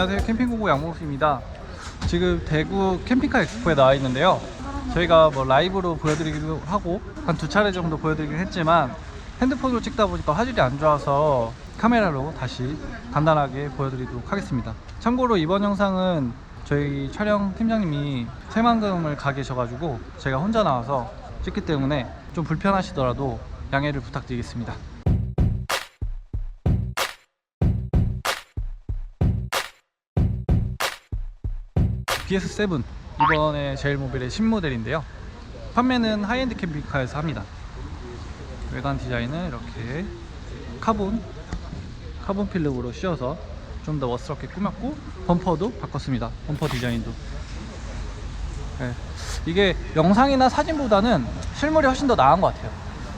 안녕하세요. 캠핑고고 양목수입니다. 지금 대구 캠핑카 엑스포에 나와 있는데요. 저희가 뭐 라이브로 보여드리기도 하고 한 두 차례 정도 보여드리긴 했지만 핸드폰으로 찍다 보니까 화질이 안 좋아서 카메라로 다시 간단하게 보여드리도록 하겠습니다. 참고로 이번 영상은 저희 촬영 팀장님이 새만금을 가 계셔가지고 제가 혼자 나와서 찍기 때문에 좀 불편하시더라도 양해를 부탁드리겠습니다 BS7 이번에 제일모빌의 신모델인데요. 판매는 하이엔드 캠핑카에서 합니다. 외관 디자인은 이렇게 카본 카본 필름으로 씌워서 좀 더 멋스럽게 꾸몄고 범퍼도 바꿨습니다. 범퍼 디자인도. 네. 이게 영상이나 사진보다는 실물이 훨씬 더 나은 것 같아요.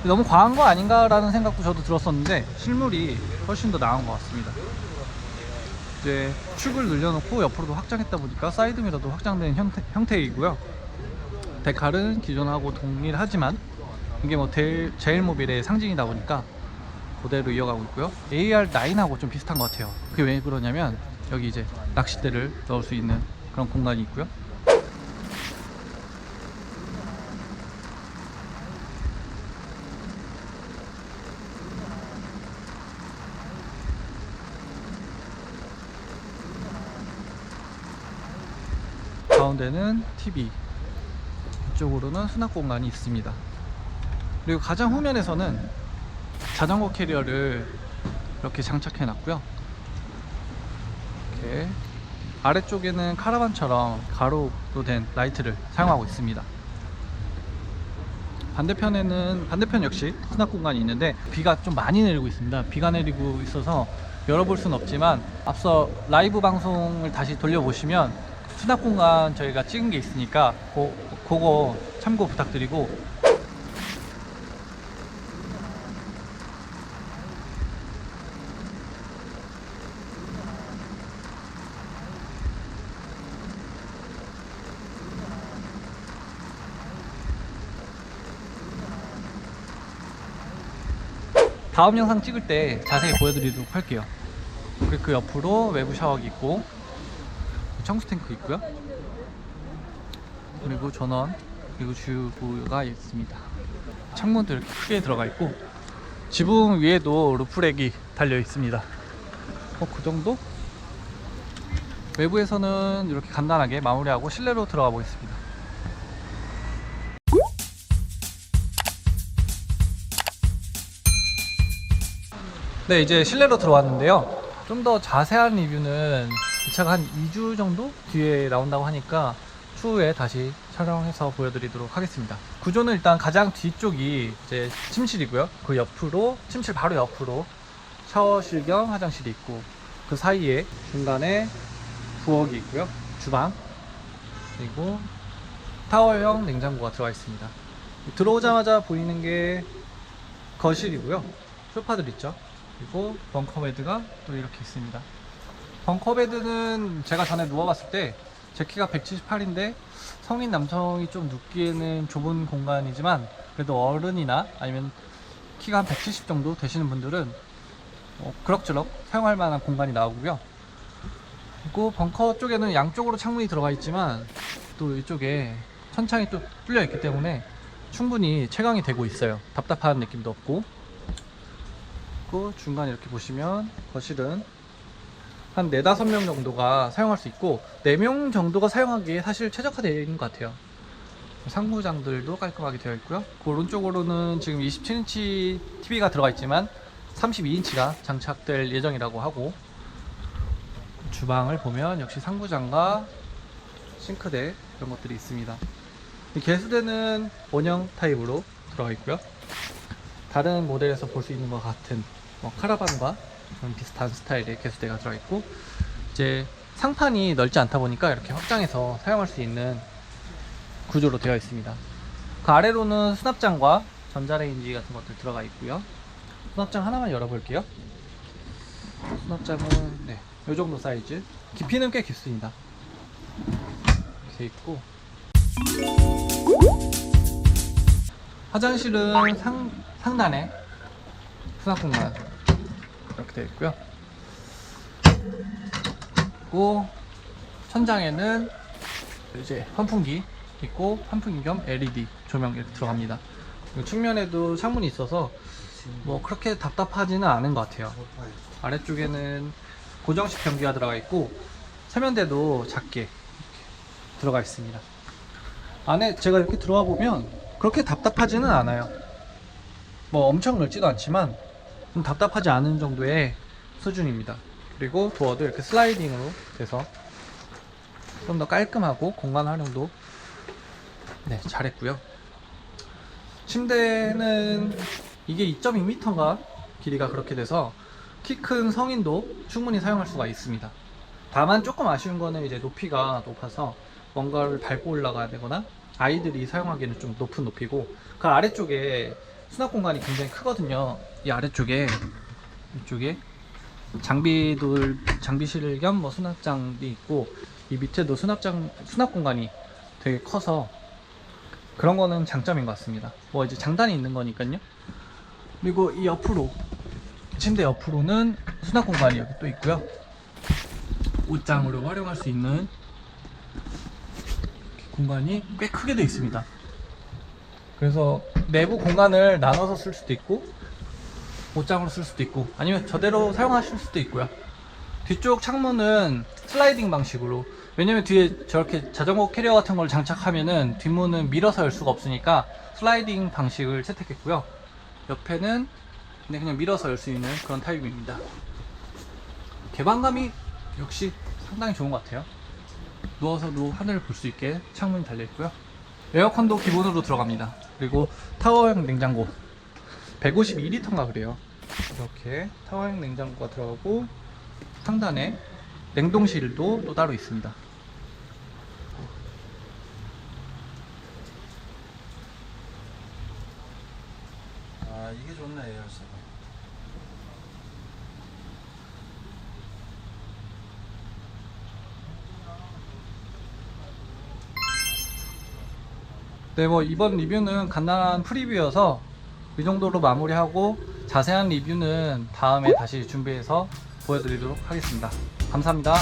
너무 과한 거 아닌가 라는 생각도 저도 들었었는데 실물이 훨씬 더 나은 것 같습니다 이제 축을 늘려놓고 옆으로도 확장했다 보니까 사이드미러도 확장된 형태, 형태이고요. 데칼은 기존하고 동일하지만 이게 뭐 델- 제일 모빌의 상징이다 보니까 그대로 이어가고 있고요. AR9하고 좀 비슷한 것 같아요. 그게 왜 그러냐면 여기 이제 낚싯대를 넣을 수 있는 그런 공간이 있고요 가운데는 TV 이쪽으로는 수납 공간이 있습니다. 그리고 가장 후면에서는 자전거 캐리어를 이렇게 장착해 놨고요. 이렇게 아래쪽에는 카라반처럼 가로로 된 라이트를 사용하고 있습니다. 반대편에는 반대편 역시 수납 공간이 있는데 비가 좀 많이 내리고 있습니다. 비가 내리고 있어서 열어볼 수는 없지만 앞서 라이브 방송을 다시 돌려보시면 수납 공간 저희가 찍은 게 있으니까 고, 그거 참고 부탁드리고. 다음 영상 찍을 때 자세히 보여드리도록 할게요. 그 옆으로 외부 샤워기 있고 청수 탱크 있고요. 그리고 전원 그리고 주부가 있습니다. 창문도 이렇게 크게 들어가 있고 지붕 위에도 루프렉이 달려 있습니다. 어, 그 정도? 외부에서는 이렇게 간단하게 마무리하고 실내로 들어가 보겠습니다. 네 이제 실내로 들어왔는데요. 좀 더 자세한 리뷰는 이 차가 한 2주 정도 뒤에 나온다고 하니까 추후에 다시 촬영해서 보여드리도록 하겠습니다. 구조는 일단 가장 뒤쪽이 이제 침실이고요. 그 옆으로 침실 바로 옆으로 샤워실 겸 화장실이 있고 그 사이에 중간에 부엌이 있고요. 주방 그리고 타워형 냉장고가 들어가 있습니다. 들어오자마자 보이는 게 거실이고요. 소파들 있죠? 그리고 벙커베드가 또 이렇게 있습니다 벙커베드는 제가 전에 누워봤을 때 제 키가 178인데 성인 남성이 좀 눕기에는 좁은 공간이지만 그래도 어른이나 아니면 키가 한 170 정도 되시는 분들은 어, 그럭저럭 사용할 만한 공간이 나오고요. 그리고 벙커 쪽에는 양쪽으로 창문이 들어가 있지만 또 이쪽에 천창이 또 뚫려 있기 때문에 충분히 채광이 되고 있어요. 답답한 느낌도 없고. 그리고 중간에 이렇게 보시면 거실은 한 4, 5명 정도가 사용할 수 있고 4명 정도가 사용하기에 사실 최적화되어 있는 것 같아요. 상부장들도 깔끔하게 되어 있고요. 그 오른쪽으로는 지금 27인치 TV가 들어가 있지만 32인치가 장착될 예정이라고 하고 주방을 보면 역시 상부장과 싱크대 이런 것들이 있습니다. 이 개수대는 원형 타입으로 들어가 있고요. 다른 모델에서 볼 수 있는 것 같은 뭐 카라반과 좀 비슷한 스타일의 개수대가 들어있고 이제 상판이 넓지 않다 보니까 이렇게 확장해서 사용할 수 있는 구조로 되어 있습니다. 그 아래로는 수납장과 전자레인지 같은 것들 들어가 있고요. 수납장 하나만 열어볼게요. 수납장은 네, 이 정도 사이즈. 깊이는 꽤 깊습니다. 이렇게 있고 화장실은 상, 상단에 수납 공간 이렇게 되어 있고요. 있고 천장에는 이제 환풍기 있고 환풍기 겸 LED 조명 이렇게 들어갑니다. 그리고 측면에도 창문이 있어서 뭐 그렇게 답답하지는 않은 것 같아요. 아래쪽에는 고정식 변기가 들어가 있고 세면대도 작게 들어가 있습니다. 안에 제가 이렇게 들어가 보면 그렇게 답답하지는 않아요. 뭐 엄청 넓지도 않지만 좀 답답하지 않은 정도의 수준입니다. 그리고 도어도 이렇게 슬라이딩으로 돼서 좀 더 깔끔하고 공간 활용도 네, 잘했고요. 침대는 이게 2.2m가 길이가 그렇게 돼서 키 큰 성인도 충분히 사용할 수가 있습니다. 다만 조금 아쉬운 거는 이제 높이가 높아서 뭔가를 밟고 올라가야 되거나 아이들이 사용하기에는 좀 높은 높이고 그 아래쪽에 수납 공간이 굉장히 크거든요. 이 아래쪽에 이쪽에 장비들 장비실 겸 뭐 수납장도 있고 이 밑에도 수납장 수납 공간이 되게 커서 그런 거는 장점인 것 같습니다. 뭐 이제 장단이 있는 거니까요. 그리고 이 옆으로 침대 옆으로는 수납 공간이 여기 또 있고요. 옷장으로 활용할 수 있는 공간이 꽤 크게 되어 있습니다. 그래서 내부 공간을 나눠서 쓸 수도 있고 옷장으로 쓸 수도 있고 아니면 저대로 사용하실 수도 있고요. 뒤쪽 창문은 슬라이딩 방식으로 왜냐면 뒤에 저렇게 자전거 캐리어 같은 걸 장착하면은 뒷문은 밀어서 열 수가 없으니까 슬라이딩 방식을 채택했고요. 옆에는 그냥 그냥 밀어서 열 수 있는 그런 타입입니다. 개방감이 역시 상당히 좋은 것 같아요. 누워서도 하늘을 볼 수 있게 창문이 달려 있고요. 에어컨도 기본으로 들어갑니다. 그리고 타워형 냉장고 152리터인가 그래요. 이렇게 타워형 냉장고가 들어가고 상단에 냉동실도 또 따로 있습니다. 아 이게 좋네 열쇠가 네, 뭐 이번 리뷰는 간단한 프리뷰여서 이 정도로 마무리하고 자세한 리뷰는 다음에 다시 준비해서 보여드리도록 하겠습니다. 감사합니다.